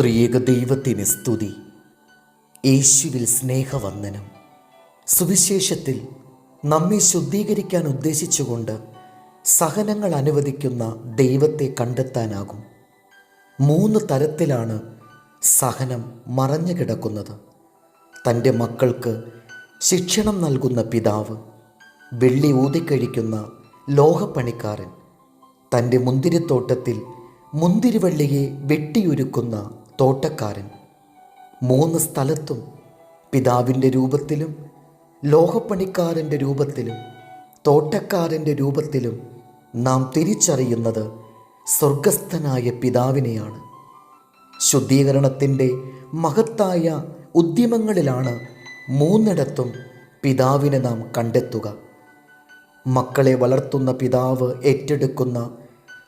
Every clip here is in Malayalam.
ത്രിയേക ദൈവത്തിന് സ്തുതി. യേശുവിൽ സ്നേഹവന്ദനം. സുവിശേഷത്തിൽ നമ്മെ ശുദ്ധീകരിക്കാൻ ഉദ്ദേശിച്ചുകൊണ്ട് സഹനങ്ങൾ അനുവദിക്കുന്ന ദൈവത്തെ കണ്ടെത്താനാകും. മൂന്ന് തരത്തിലാണ് സഹനം മറഞ്ഞു കിടക്കുന്നത്. തന്റെ മക്കൾക്ക് ശിക്ഷണം നൽകുന്ന പിതാവ് വെള്ളി ഊതിക്കഴിക്കുന്ന ലോഹപ്പണിക്കാരൻ തന്റെ മുന്തിരിത്തോട്ടത്തിൽ മുന്തിരിവള്ളിയെ വെട്ടിയൊരുക്കുന്ന തോട്ടക്കാരൻ. മൂന്ന് സ്ഥലത്തും പിതാവിന്റെ രൂപത്തിലും ലോഹപ്പണിക്കാരന്റെ രൂപത്തിലും തോട്ടക്കാരന്റെ രൂപത്തിലും നാം തിരിച്ചറിയുന്നത് സ്വർഗസ്ഥനായ പിതാവിനെയാണ്. ശുദ്ധീകരണത്തിന്റെ മഹത്തായ ഉദ്യമങ്ങളിലാണ് മൂന്നിടത്തും പിതാവിനെ നാം കണ്ടെത്തുക. മക്കളെ വളർത്തുന്ന പിതാവ് ഏറ്റെടുക്കുന്ന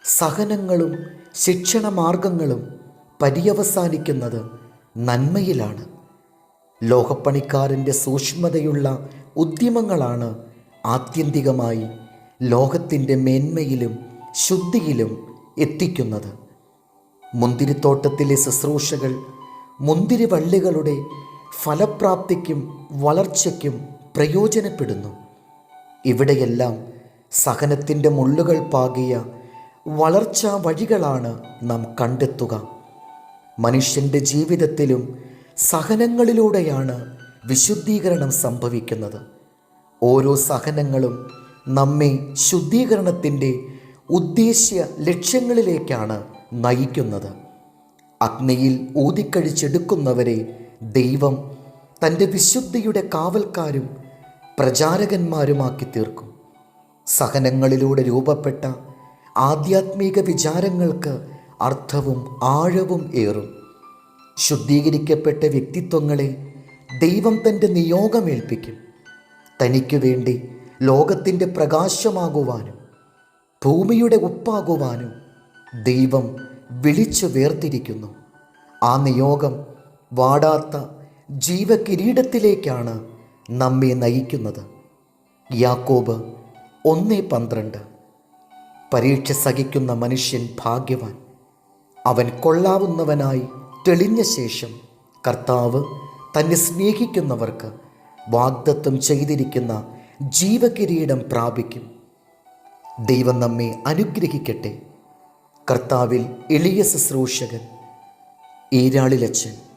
സഹനങ്ങളും ശിക്ഷണമാർഗങ്ങളും പര്യവസാനിക്കുന്നത് നന്മയിലാണ്. ലോകപ്പണിക്കാരന്റെ സൂക്ഷ്മതയുള്ള ഉദ്യമങ്ങളാണ് ആത്യന്തികമായി ലോകത്തിന്റെ മേന്മയിലും ശുദ്ധിയിലും എത്തിക്കുന്നത്. മുന്തിരിത്തോട്ടത്തിലെ ശുശ്രൂഷകൾ മുന്തിരിവള്ളികളുടെ ഫലപ്രാപ്തിക്കും വളർച്ചയ്ക്കും പ്രയോജനപ്പെടുന്നു. ഇവിടെയെല്ലാം സഹനത്തിന്റെ മുള്ളുകൾ പാകിയ വളർച്ചാ വഴികളാണ് നാം കണ്ടെത്തുക. മനുഷ്യന്റെ ജീവിതത്തിലും സഹനങ്ങളിലൂടെയാണ് വിശുദ്ധീകരണം സംഭവിക്കുന്നത്. ഓരോ സഹനങ്ങളും നമ്മെ ശുദ്ധീകരണത്തിന്റെ ഉദ്ദേശ്യ ലക്ഷ്യങ്ങളിലേക്കാണ് നയിക്കുന്നത്. അഗ്നിയിൽ ഊതിക്കഴിച്ചെടുക്കുന്നവരെ ദൈവം തന്റെ വിശുദ്ധിയുടെ കാവൽക്കാരും പ്രചാരകന്മാരുമാക്കി തീർക്കും സഹനങ്ങളിലൂടെ രൂപപ്പെട്ട ആധ്യാത്മിക വിചാരങ്ങൾക്ക് അർത്ഥവും ആഴവും ഏറും. ശുദ്ധീകരിക്കപ്പെട്ട വ്യക്തിത്വങ്ങളെ ദൈവം തന്റെ നിയോഗമേൽപ്പിക്കും. തനിക്കു വേണ്ടി ലോകത്തിന്റെ പ്രകാശമാകുവാനും ഭൂമിയുടെ ഉപ്പാകുവാനും ദൈവം വിളിച്ചു വേർതിരിക്കുന്നു. ആ നിയോഗം വാടാത്ത ജീവകിരീടത്തിലേക്കാണ് നമ്മെ നയിക്കുന്നത്. യാക്കോബ് ഒന്ന് പന്ത്രണ്ട്. പരീക്ഷ സഹിക്കുന്ന മനുഷ്യൻ ഭാഗ്യവാൻ. അവൻ കൊള്ളാവുന്നവനായി തെളിഞ്ഞ ശേഷം കർത്താവ് തന്നെ സ്നേഹിക്കുന്നവർക്ക് വാഗ്ദത്വം ചെയ്തിരിക്കുന്ന ജീവകിരീടം പ്രാപിക്കും. ദൈവം നമ്മെ അനുഗ്രഹിക്കട്ടെ. കർത്താവിൽ എളിയ ശുശ്രൂഷകൻ ഈരാളിലച്ചൻ